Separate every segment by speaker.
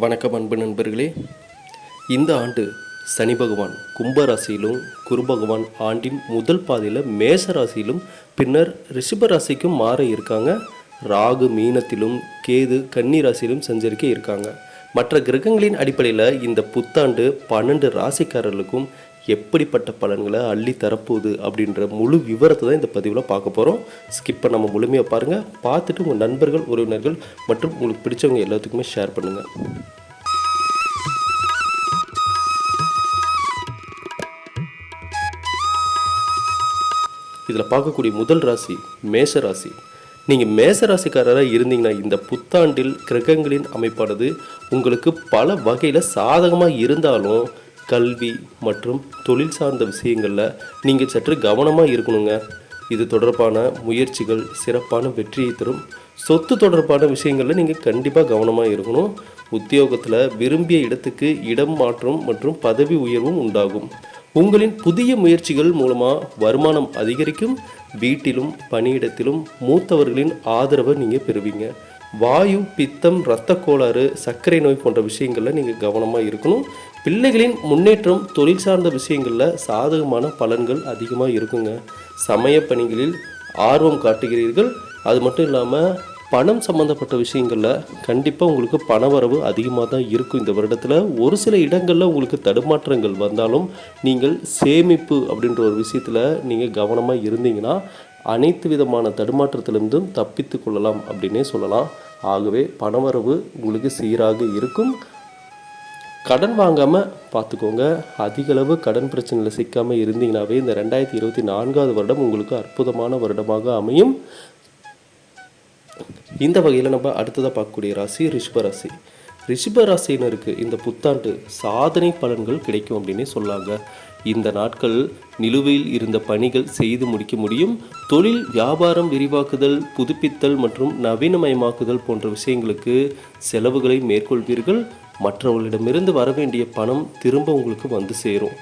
Speaker 1: வணக்கம் அன்பு நண்பர்களே. இந்த ஆண்டு சனி பகவான் கும்ப ராசியிலும் குரு பகவான் ஆண்டின் முதல் பாதியில் மேச ராசியிலும் பின்னர் ரிஷப ராசிக்கும் மாற இருக்காங்க. ராகு மீனத்திலும் கேது கன்னி ராசியிலும் சஞ்சரிக்க இருக்காங்க. மற்ற கிரகங்களின் அடிப்படையில் இந்த புத்தாண்டு பன்னெண்டு ராசிக்காரர்களுக்கும் எப்படிப்பட்ட பலன்களை அள்ளி தரப்போகுது அப்படின்ற முழு விவரத்தை தான் இந்த பதிவில் பார்க்க போகிறோம் ஸ்கிப் நம்ம முழுமையாக பாருங்கள் பார்த்துட்டு உங்கள் நண்பர்கள் உறவினர்கள் மற்றும் உங்களுக்கு பிடிச்சவங்க எல்லாத்துக்குமே ஷேர் பண்ணுங்கள் இதில் பார்க்கக்கூடிய முதல் ராசி மேஷ ராசி. நீங்கள் மேச ராசிக்காரராக இருந்தீங்கன்னா இந்த புத்தாண்டில் கிரகங்களின் அமைப்பானது உங்களுக்கு பல வகையில் சாதகமாக இருந்தாலும் கல்வி மற்றும் தொழில் சார்ந்த விஷயங்களில் நீங்கள் சற்று கவனமாக இருக்கணுங்க. இது தொடர்பான முயற்சிகள் சிறப்பான வெற்றியை தரும். சொத்து தொடர்பான விஷயங்களில் நீங்கள் கண்டிப்பாக கவனமாக இருக்கணும். உத்தியோகத்தில் விரும்பிய இடத்துக்கு இடம் மாற்றம் மற்றும் பதவி உயர்வும் உண்டாகும். உங்களின் புதிய முயற்சிகள் மூலமாக வருமானம் அதிகரிக்கும். வீட்டிலும் பணியிடத்திலும் மூத்தவர்களின் ஆதரவை நீங்கள் பெறுவீங்க. வாயு பித்தம் இரத்த கோளாறு சர்க்கரை நோய் போன்ற விஷயங்களில் நீங்கள் கவனமாக இருக்கணும். பிள்ளைகளின் முன்னேற்றம் தொழில் சார்ந்த விஷயங்களில் சாதகமான பலன்கள் அதிகமாக இருக்குங்க. சமய பணிகளில் ஆர்வம் காட்டுகிறீர்கள். அது மட்டும் இல்லாமல் பணம் சம்மந்தப்பட்ட விஷயங்களில் கண்டிப்பாக உங்களுக்கு பணவரவு அதிகமாக தான் இருக்கும். இந்த வருடத்தில் ஒரு சில இடங்களில் உங்களுக்கு தடுமாற்றங்கள் வந்தாலும் நீங்கள் சேமிப்பு அப்படின்ற ஒரு விஷயத்தில் நீங்கள் கவனமாக இருந்தீங்கன்னா அனைத்து விதமான தடுமாற்றத்திலிருந்தும் தப்பித்து கொள்ளலாம் அப்படின்னே சொல்லலாம். ஆகவே பணவரவு உங்களுக்கு சீராக இருக்கும். கடன் வாங்காமல் பார்த்துக்கோங்க. அதிகளவு கடன் பிரச்சனையில் சிக்காமல் இருந்தீங்கனாவே இந்த ரெண்டாயிரத்தி இருபத்தி நான்காவது வருடம் உங்களுக்கு அற்புதமான வருடமாக அமையும். இந்த வகையில் நம்ம அடுத்ததாக பார்க்கக்கூடிய ராசி ரிஷ்ப ராசி. ரிஷிபராசினருக்கு இந்த புத்தாண்டு சாதனை பலன்கள் கிடைக்கும் அப்படின்னே சொல்லாங்க. இந்த நாட்கள் நிலுவையில் இருந்த பணிகள் செய்து முடிக்க முடியும். தொழில் வியாபாரம் விரிவாக்குதல் புதுப்பித்தல் மற்றும் நவீனமயமாக்குதல் போன்ற விஷயங்களுக்கு செலவுகளை மேற்கொள்வீர்கள். மற்றவர்களிடமிருந்து வர வேண்டிய பணம் திரும்ப உங்களுக்கு வந்து சேரும்.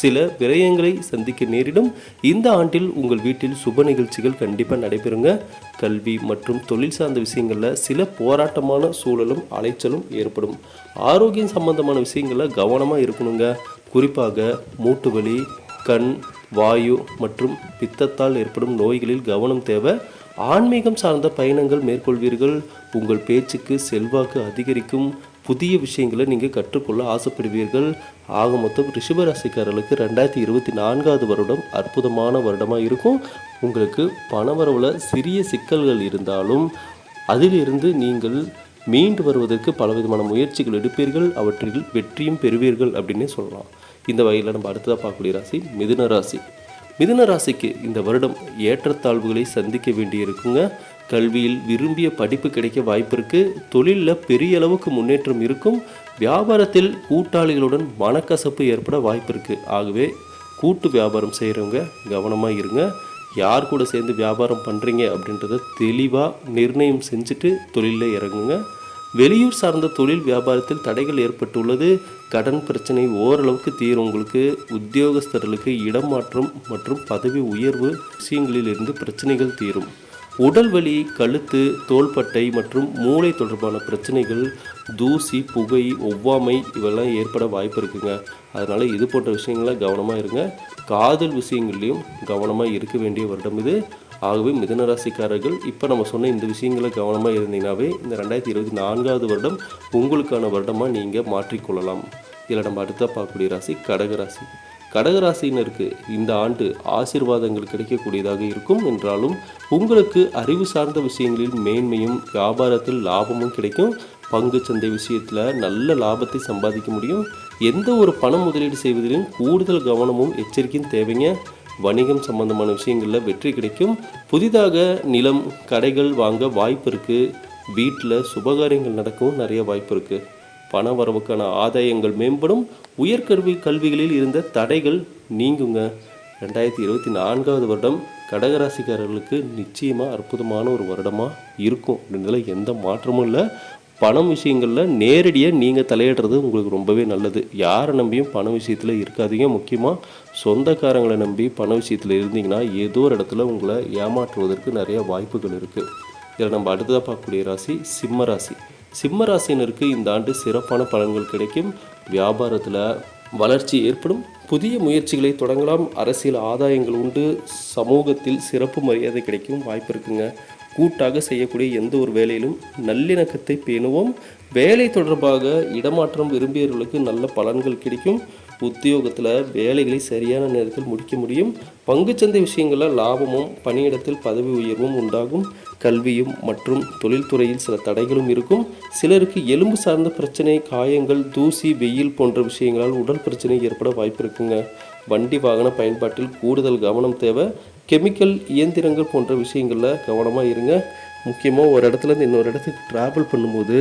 Speaker 1: சில விரயங்களை சந்திக்க நேரிடும். இந்த ஆண்டில் உங்கள் வீட்டில் சுப நிகழ்ச்சிகள் கண்டிப்பாக நடைபெறுங்க. கல்வி மற்றும் தொழில் சார்ந்த விஷயங்களில் சில போராட்டமான சூழலும் அலைச்சலும் ஏற்படும். ஆரோக்கியம் சம்பந்தமான விஷயங்களில் கவனமாக இருக்கணுங்க. குறிப்பாக மூட்டு வலி கண் வாயு மற்றும் பித்தத்தால் ஏற்படும் நோய்களில் கவனம் தேவை. ஆன்மீகம் சார்ந்த பயணங்கள் மேற்கொள்வீர்கள். உங்கள் பேச்சுக்கு செல்வாக்கு அதிகரிக்கும். புதிய விஷயங்களை நீங்கள் கற்றுக்கொள்ள ஆசைப்படுவீர்கள். ஆக மொத்தம் ரிஷபராசிக்காரர்களுக்கு ரெண்டாயிரத்தி இருபத்தி நான்காவது வருடம் அற்புதமான வருடமாக இருக்கும். உங்களுக்கு பணவரவில் சிறிய சிக்கல்கள் இருந்தாலும் அதிலிருந்து நீங்கள் மீண்டு வருவதற்கு பலவிதமான முயற்சிகள் எடுப்பீர்கள். அவற்றில் வெற்றியும் பெறுவீர்கள் அப்படின்னே சொல்லலாம். இந்த வகையில் நம்ம அடுத்ததாக பார்க்கக்கூடிய ராசி மிதுன ராசி. மிதுன ராசிக்கு இந்த வருடம் ஏற்றத்தாழ்வுகளை சந்திக்க வேண்டியிருக்குங்க. கல்வியில் விரும்பிய படிப்பு கிடைக்க வாய்ப்பு இருக்குது தொழிலில் பெரிய அளவுக்கு முன்னேற்றம் இருக்கும். வியாபாரத்தில் கூட்டாளிகளுடன் மனக்கசப்பு ஏற்பட வாய்ப்பு இருக்குது ஆகவே கூட்டு வியாபாரம் செய்கிறவங்க கவனமாக இருங்க. யார் கூட சேர்ந்து வியாபாரம் பண்ணுறீங்க அப்படின்றத தெளிவாக நிர்ணயம் செஞ்சுட்டு தொழிலில் இறங்குங்க. வெளியூர் சார்ந்த தொழில் வியாபாரத்தில் தடைகள் ஏற்பட்டுள்ளது. கடன் பிரச்சனை ஓரளவுக்கு தீரும். உங்களுக்கு உத்தியோகஸ்தர்களுக்கு இடமாற்றம் மற்றும் பதவி உயர்வு விஷயங்களில் இருந்து பிரச்சனைகள் தீரும். உடல் வலி கழுத்து தோள்பட்டை மற்றும் மூளை தொடர்பான பிரச்சனைகள் தூசி புகை ஒவ்வாமை இவெல்லாம் ஏற்பட வாய்ப்பு இருக்குங்க. அதனால் இது போன்ற விஷயங்கள கவனமாக இருங்க. காதல் விஷயங்கள்லையும் கவனமாக இருக்க வேண்டிய வருடம் இது. ஆகவே மிதன ராசிக்காரர்கள் இப்போ நம்ம சொன்ன இந்த விஷயங்களை கவனமாக இருந்தீங்கன்னாவே இந்த ரெண்டாயிரத்தி இருபத்தி நான்காவது வருடம் உங்களுக்கான வருடமாக நீங்கள் மாற்றிக்கொள்ளலாம். இதில் நம்ம அடுத்த பார்க்கக்கூடிய ராசி கடகராசி கடகராசினருக்கு இந்த ஆண்டு ஆசீர்வாதங்கள் கிடைக்கக்கூடியதாக இருக்கும் என்றாலும் உங்களுக்கு அறிவு சார்ந்த விஷயங்களில் மேன்மையும் வியாபாரத்தில் லாபமும் கிடைக்கும். பங்கு சந்தை விஷயத்தில் நல்ல லாபத்தை சம்பாதிக்க முடியும். எந்த ஒரு பணம் முதலீடு செய்வதிலும் கூடுதல் கவனமும் எச்சரிக்கையும் தேவைங்க. வணிகம் சம்பந்தமான விஷயங்களில் வெற்றி கிடைக்கும். புதிதாக நிலம் கடைகள் வாங்க வாய்ப்பு இருக்குது வீட்டில் சுபகாரியங்கள் நடக்கவும் நிறைய வாய்ப்பு இருக்குது பண வரவுக்கான ஆதாயங்கள் மேம்படும். உயர்கல்வி கல்விகளில் இருந்த தடைகள் நீங்குங்க. ரெண்டாயிரத்தி இருபத்தி நான்காவது வருடம் கடகராசிக்காரர்களுக்கு நிச்சயமாக அற்புதமான ஒரு வருடமாக இருக்கும். அப்படின்றதுல எந்த மாற்றமும் இல்லை. பணம் விஷயங்களில் நேரடியாக நீங்கள் தலையிடுறது உங்களுக்கு ரொம்பவே நல்லது. யாரை நம்பியும் பண விஷயத்தில் இருக்காதீங்க. முக்கியமாக சொந்தக்காரங்களை நம்பி பண விஷயத்தில் இருந்தீங்கன்னா ஏதோ ஒரு இடத்துல உங்களை ஏமாற்றுவதற்கு நிறைய வாய்ப்புகள் இருக்குது இதில் நம்ம அடுத்ததாக பார்க்கக்கூடிய ராசி சிம்ம ராசி. சிம்மராசினருக்கு இந்த ஆண்டு சிறப்பான பலன்கள் கிடைக்கும். வியாபாரத்தில் வளர்ச்சி ஏற்படும். புதிய முயற்சிகளை தொடங்கலாம். அரசியல் ஆதாயங்கள் உண்டு. சமூகத்தில் சிறப்பு மரியாதை கிடைக்கும். வாய்ப்பு இருக்குங்க. கூட்டாக செய்யக்கூடிய எந்த ஒரு வேலையிலும் நல்லிணக்கத்தை பேணுவோம். வேலை தொடர்பாக இடமாற்றம் விரும்பியவர்களுக்கு நல்ல பலன்கள் கிடைக்கும். உத்தியோகத்தில் வேலைகளை சரியான நேரத்தில் முடிக்க முடியும். பங்குச்சந்தை விஷயங்களில் லாபமும் பணியிடத்தில் பதவி உயர்வும் உண்டாகும். கல்வியும் மற்றும் தொழில்துறையில் சில தடைகளும் இருக்கும். சிலருக்கு எலும்பு சார்ந்த பிரச்சனை காயங்கள் தூசி வெயில் போன்ற விஷயங்களால் உடல் பிரச்சனை ஏற்பட வாய்ப்பு இருக்குங்க. வண்டி வாகன பயன்பாட்டில் கூடுதல் கவனம் தேவை. கெமிக்கல் இயந்திரங்கள் போன்ற விஷயங்களில் கவனமாக இருங்க. முக்கியமாக ஒரு இடத்துலேருந்து இன்னொரு இடத்துக்கு ட்ராவல் பண்ணும்போது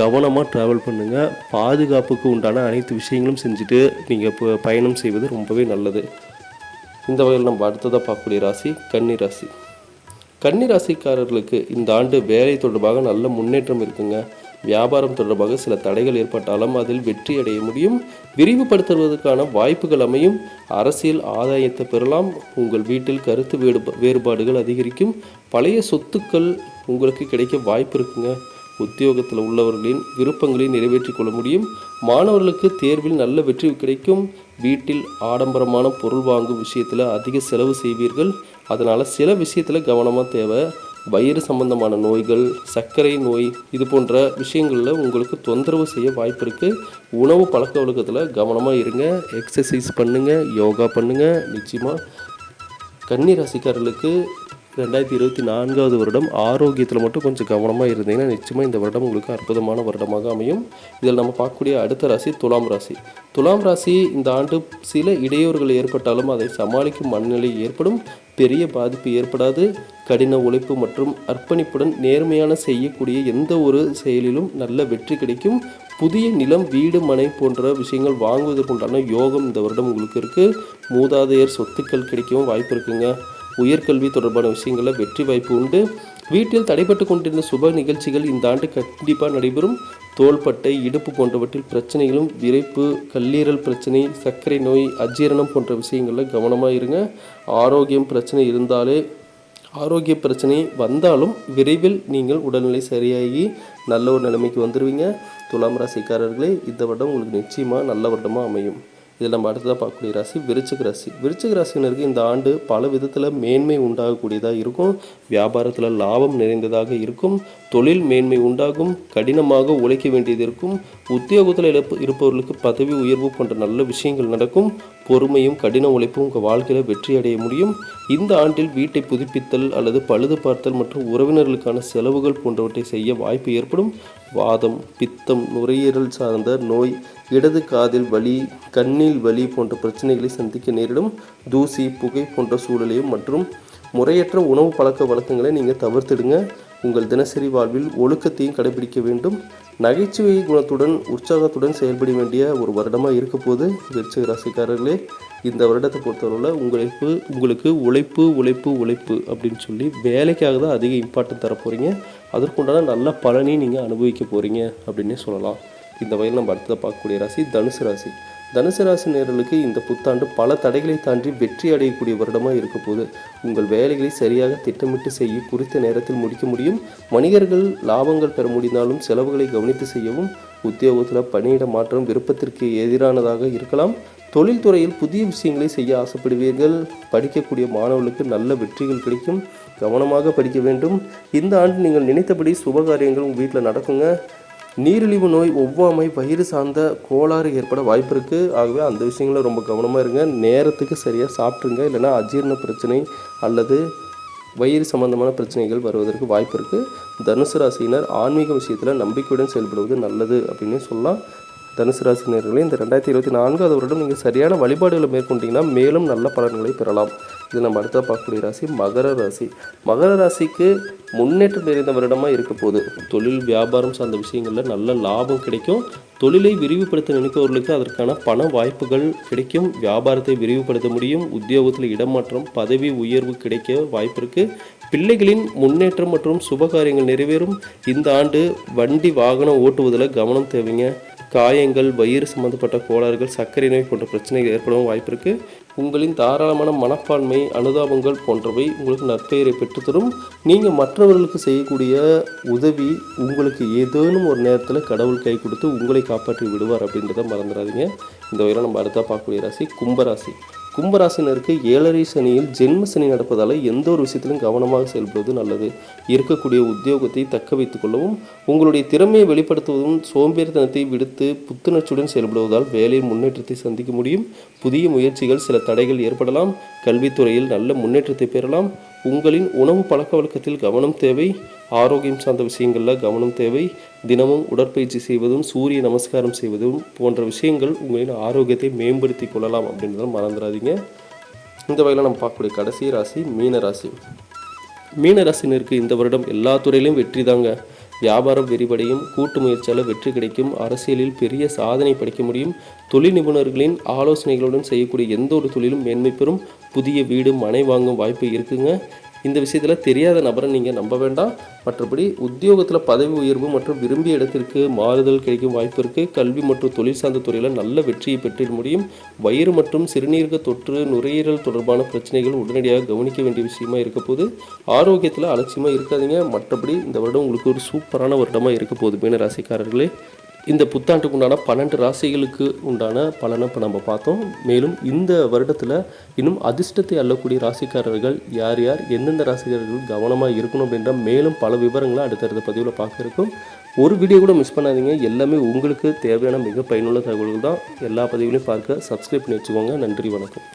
Speaker 1: கவனமாக ட்ராவல் பண்ணுங்கள் பாதுகாப்புக்கு உண்டான அனைத்து விஷயங்களும் செஞ்சுட்டு நீங்கள் பயணம் செய்வது ரொம்பவே நல்லது. இந்த வகையில் நம்ம அடுத்ததாக பார்க்கக்கூடிய ராசி கன்னி ராசி. கன்னி ராசிக்காரர்களுக்கு இந்த ஆண்டு வேலை தொடர்பாக நல்ல முன்னேற்றம் இருக்குங்க. வியாபாரம் தொடர்பாக சில தடைகள் ஏற்பட்டாலும் அதில் வெற்றி அடைய முடியும். விரிவுபடுத்துவதற்கான வாய்ப்புகள் அமையும். அரசியல் ஆதாயத்தை பெறலாம். உங்கள் வீட்டில் கருத்து வேறுபாடுகள் அதிகரிக்கும். பழைய சொத்துக்கள் உங்களுக்கு கிடைக்க வாய்ப்பு இருக்குங்க. உத்தியோகத்தில் உள்ளவர்களின் விருப்பங்களை நிறைவேற்றிக் கொள்ள முடியும். மாணவர்களுக்கு தேர்வில் நல்ல வெற்றி கிடைக்கும். வீட்டில் ஆடம்பரமான பொருள் வாங்கும் விஷயத்தில் அதிக செலவு செய்வீர்கள். அதனால் சில விஷயத்தில் கவனமாக தேவை. வயிறு சம்பந்தமான நோய்கள் சர்க்கரை நோய் இது போன்ற விஷயங்களில் உங்களுக்கு தொந்தரவு செய்ய வாய்ப்பு இருக்குது உணவு பழக்க வழக்கத்தில் கவனமாக இருங்க. எக்ஸசைஸ் பண்ணுங்கள் யோகா பண்ணுங்கள் நிச்சயமாக கன்னி ராசிக்காரர்களுக்கு ரெண்டாயிரத்தி இருபத்தி நான்காவது வருடம் ஆரோக்கியத்தில் மட்டும் கொஞ்சம் கவனமாக இருந்தீங்கன்னா நிச்சயமாக இந்த வருடம் உங்களுக்கு அற்புதமான வருடமாக அமையும். இதில் நம்ம பார்க்கக்கூடிய அடுத்த ராசி துலாம் ராசி. துலாம் ராசி இந்த ஆண்டு சில இடையூறுகள் ஏற்பட்டாலும் அதை சமாளிக்கும் மனநிலை ஏற்படும். பெரிய பாதிப்பு ஏற்படாது. கடின உழைப்பு மற்றும் அர்ப்பணிப்புடன் நேர்மையான செய்யக்கூடிய எந்த ஒரு செயலிலும் நல்ல வெற்றி கிடைக்கும். புதிய நிலம் வீடு மனை போன்ற விஷயங்கள் வாங்குவதற்குண்டான யோகம் இந்த வருடம் உங்களுக்கு இருக்குது மூதாதையர் சொத்துக்கள் கிடைக்கவும் வாய்ப்பு இருக்குங்க. உயர்கல்வி தொடர்பான விஷயங்களில் வெற்றி வாய்ப்பு உண்டு. வீட்டில் தடைபட்டு கொண்டிருந்த சுப நிகழ்ச்சிகள் இந்த ஆண்டு கண்டிப்பாக நடைபெறும். தோள்பட்டை இடுப்பு போன்றவற்றில் பிரச்சனைகளும் விரைப்பு கல்லீரல் பிரச்சனை சர்க்கரை நோய் அஜீரணம் போன்ற விஷயங்களில் கவனமாக இருங்க. ஆரோக்கியம் பிரச்சனை இருந்தாலே ஆரோக்கிய பிரச்சனை வந்தாலும் விரைவில் நீங்கள் உடல்நிலை சரியாகி நல்ல ஒரு நிலைமைக்கு வந்துடுவீங்க துலாம் ராசிக்காரர்களே இந்த வருடம் உங்களுக்கு நிச்சயமாக நல்ல வருடமாக அமையும். இதில் நம்ம அடுத்ததாக பார்க்கக்கூடிய ராசி விருச்சிக ராசி. விருச்சிக ராசினருக்கு இந்த ஆண்டு பல விதத்தில் மேன்மை உண்டாகக்கூடியதாக இருக்கும். வியாபாரத்தில் லாபம் நிறைந்ததாக இருக்கும். தொழில் மேன்மை உண்டாகும். கடினமாக உழைக்க வேண்டியது இருக்கும். உத்தியோகத்தில் இழப்பு இருப்பவர்களுக்கு பதவி உயர்வு போன்ற நல்ல விஷயங்கள் நடக்கும். பொறுமையும் கடின உழைப்பும் உங்கள் வாழ்க்கையில் வெற்றி அடைய முடியும். இந்த ஆண்டில் வீட்டை புதுப்பித்தல் அல்லது பழுது பார்த்தல் மற்றும் உறவினர்களுக்கான செலவுகள் போன்றவற்றை செய்ய வாய்ப்பு ஏற்படும். வாதம் பித்தம் நுரையீரல் சார்ந்த நோய் இடது காதில் வலி கண்ணில் வலி போன்ற பிரச்சனைகளை சந்திக்க நேரிடும். தூசி புகை போன்ற சூழலையும் மற்றும் முறையற்ற உணவு பழக்க வழக்கங்களை நீங்கள் தவிர்த்திடுங்க. உங்கள் தினசரி வாழ்வில் ஒழுக்கத்தையும் கடைபிடிக்க வேண்டும். நகைச்சுவை குணத்துடன் உற்சாகத்துடன் செயல்பட வேண்டிய ஒரு வருடமாக இருக்க போது விருச்சிக ராசிக்காரர்களே இந்த வருடத்தை பொறுத்தவரையில் உங்களுக்கு உங்களுக்கு உழைப்பு உழைப்பு உழைப்பு அப்படின்னு சொல்லி வேலைக்காக தான் அதிக இம்பார்ட்டன்ட் தர போகிறீங்க அதற்குண்டான நல்ல பலனையும் நீங்கள் அனுபவிக்க போகிறீங்க அப்படின்னே சொல்லலாம். இந்த வகையில் நம்ம அடுத்ததாக பார்க்கக்கூடிய ராசி தனுசு ராசி. தனுசு ராசி இந்த புத்தாண்டு பல தடைகளை தாண்டி வெற்றி அடையக்கூடிய வருடமாக இருக்க போது உங்கள் வேலைகளை சரியாக திட்டமிட்டு செய்ய குறித்த நேரத்தில் முடிக்க முடியும். வணிகர்கள் லாபங்கள் பெற முடிந்தாலும் செலவுகளை கவனித்து செய்யவும் உத்தியோகத்தில் பணியிட மாற்றம் விருப்பத்திற்கு எதிரானதாக இருக்கலாம். தொழில்துறையில் புதிய விஷயங்களை செய்ய ஆசைப்படுவீர்கள். படிக்கக்கூடிய மாணவர்களுக்கு நல்ல வெற்றிகள் கிடைக்கும். கவனமாக படிக்க வேண்டும். இந்த ஆண்டு நீங்கள் நினைத்தபடி சுபகாரியங்கள் உங்கள் வீட்டில் நடக்குங்க. நீரிழிவு நோய் ஒவ்வாமை வயிறு சார்ந்த கோளாறு ஏற்பட வாய்ப்பு இருக்குது ஆகவே அந்த விஷயங்களில் ரொம்ப கவனமாக இருங்க. நேரத்துக்கு சரியாக சாப்பிட்ருங்க இல்லைன்னா அஜீரண பிரச்சனை அல்லது வயிறு சம்பந்தமான பிரச்சனைகள் வருவதற்கு வாய்ப்பு இருக்குது தனுசு ராசியினர் ஆன்மீக விஷயத்தில் நம்பிக்கையுடன் செயல்படுவது நல்லது அப்படின்னு சொல்லலாம். தனுசு ராசினர்களே இந்த ரெண்டாயிரத்தி இருபத்தி நான்காவது வருடம் நீங்கள் சரியான வழிபாடுகளை மேற்கொண்டீங்கன்னா மேலும் நல்ல பலன்களை பெறலாம். இது நம்ம அடுத்த பார்க்கக்கூடிய ராசி மகர ராசி. மகர ராசிக்கு முன்னேற்றம் நிறைந்த வருடமாக இருக்க போகுது. தொழில் வியாபாரம் சார்ந்த விஷயங்களில் நல்ல லாபம் கிடைக்கும். தொழிலை விரிவுபடுத்த நினைப்பவர்களுக்கு அதற்கான பண வாய்ப்புகள் கிடைக்கும். வியாபாரத்தை விரிவுபடுத்த முடியும். உத்தியோகத்தில் இடமாற்றம் பதவி உயர்வு கிடைக்க வாய்ப்பு இருக்குது பிள்ளைகளின் முன்னேற்றம் மற்றும் சுபகாரியங்கள் நிறைவேறும். இந்த ஆண்டு வண்டி வாகனம் ஓட்டுவதில் கவனம் தேவைங்க. காயங்கள் வயிறு சம்பந்தப்பட்ட கோளாறுகள் சர்க்கரை நோய் போன்ற பிரச்சனைகள் ஏற்படவும் வாய்ப்பு இருக்குது உங்களின் தாராளமான மனப்பான்மை அனுதாபங்கள் போன்றவை உங்களுக்கு நற்பெயரை பெற்றுத்தரும். நீங்கள் மற்றவர்களுக்கு செய்யக்கூடிய உதவி உங்களுக்கு ஏதேனும் ஒரு நேரத்தில் கடவுள் கை கொடுத்து உங்களை காப்பாற்றி விடுவார் அப்படின்றத மறந்துடாதீங்க. இந்த வகையில் நம்ம அடுத்தா பார்க்கக்கூடிய ராசி கும்பராசி. கும்பராசினருக்கு ஏழரை சனியில் ஜென்ம சனி நடப்பதால் எந்த ஒரு விஷயத்திலும் கவனமாக செயல்படுவது நல்லது. இருக்கக்கூடிய உத்தியோகத்தை தக்க வைத்துக் கொள்ளவும் உங்களுடைய திறமையை வெளிப்படுத்துவதும் சோம்பேறித்தனத்தை விடுத்து புத்துணர்ச்சியுடன் செயல்படுவதால் வேலை முன்னேற்றத்தை சந்திக்க முடியும். புதிய முயற்சிகள் சில தடைகள் ஏற்படலாம். கல்வித்துறையில் நல்ல முன்னேற்றத்தை பெறலாம். உங்களின் உணவு பழக்க வழக்கத்தில் கவனம் தேவை. ஆரோக்கியம் சார்ந்த விஷயங்களில் கவனம் தேவை. தினமும் உடற்பயிற்சி செய்வதும் சூரிய நமஸ்காரம் செய்வதும் போன்ற விஷயங்கள் உங்களின் ஆரோக்கியத்தை மேம்படுத்தி கொள்ளலாம் அப்படின்றத மறந்துடாதீங்க. இந்த வகையில் நம்ம பார்க்கக்கூடிய கடைசி ராசி மீன ராசி. மீன ராசினருக்கு இந்த வருடம் எல்லா துறையிலும் வெற்றி தாங்க. வியாபாரம் விரிவடையும் கூட்டு முயற்சியால் வெற்றி கிடைக்கும் அரசியலில் பெரிய சாதனை படைக்க முடியும். தொழில் நிபுணர்களின் ஆலோசனைகளுடன் செய்யக்கூடிய எந்த ஒரு தொழிலும் மேன்மை பெறும். புதிய வீடு மனை வாங்கும் வாய்ப்பு இருக்குங்க. இந்த விஷயத்தில் தெரியாத நபரை நீங்கள் நம்ப வேண்டாம். மற்றபடி உத்தியோகத்தில் பதவி உயர்வு மற்றும் விரும்பிய இடத்திற்கு மாறுதல் கிடைக்கும் வாய்ப்பு இருக்குது கல்வி மற்றும் தொழில் சார்ந்த துறையில் நல்ல வெற்றியை பெற்றிட முடியும். வயிறு மற்றும் சிறுநீரக தொற்று நுரையீரல் தொடர்பான பிரச்சனைகள் உடனடியாக கவனிக்க வேண்டிய விஷயமா இருக்க போது ஆரோக்கியத்தில் அலட்சியமாக இருக்காதீங்க. மற்றபடி இந்த வருடம் உங்களுக்கு ஒரு சூப்பரான வருடமாக இருக்க போகுது. மீனராசிக்காரர்களே. இந்த புத்தாண்டுக்கு உண்டான பன்னெண்டு ராசிகளுக்கு உண்டான பலனை இப்போ நம்ம பார்த்தோம். மேலும் இந்த வருடத்தில் இன்னும் அதிர்ஷ்டத்தை அள்ளக்கூடிய ராசிக்காரர்கள் யார் யார் எந்தெந்த ராசிக்காரர்கள் கவனமாக இருக்கணும் அப்படின்ற மேலும் பல விவரங்களை அடுத்தடுத்த பதிவில் பார்க்க இருக்கும். ஒரு வீடியோ கூட மிஸ் பண்ணாதீங்க. எல்லாமே உங்களுக்கு தேவையான மிக பயனுள்ள தகவல்கள் தான். எல்லா பதிவுலையும் பார்க்க சப்ஸ்கிரைப் பண்ணி வச்சுக்கோங்க. நன்றி வணக்கம்.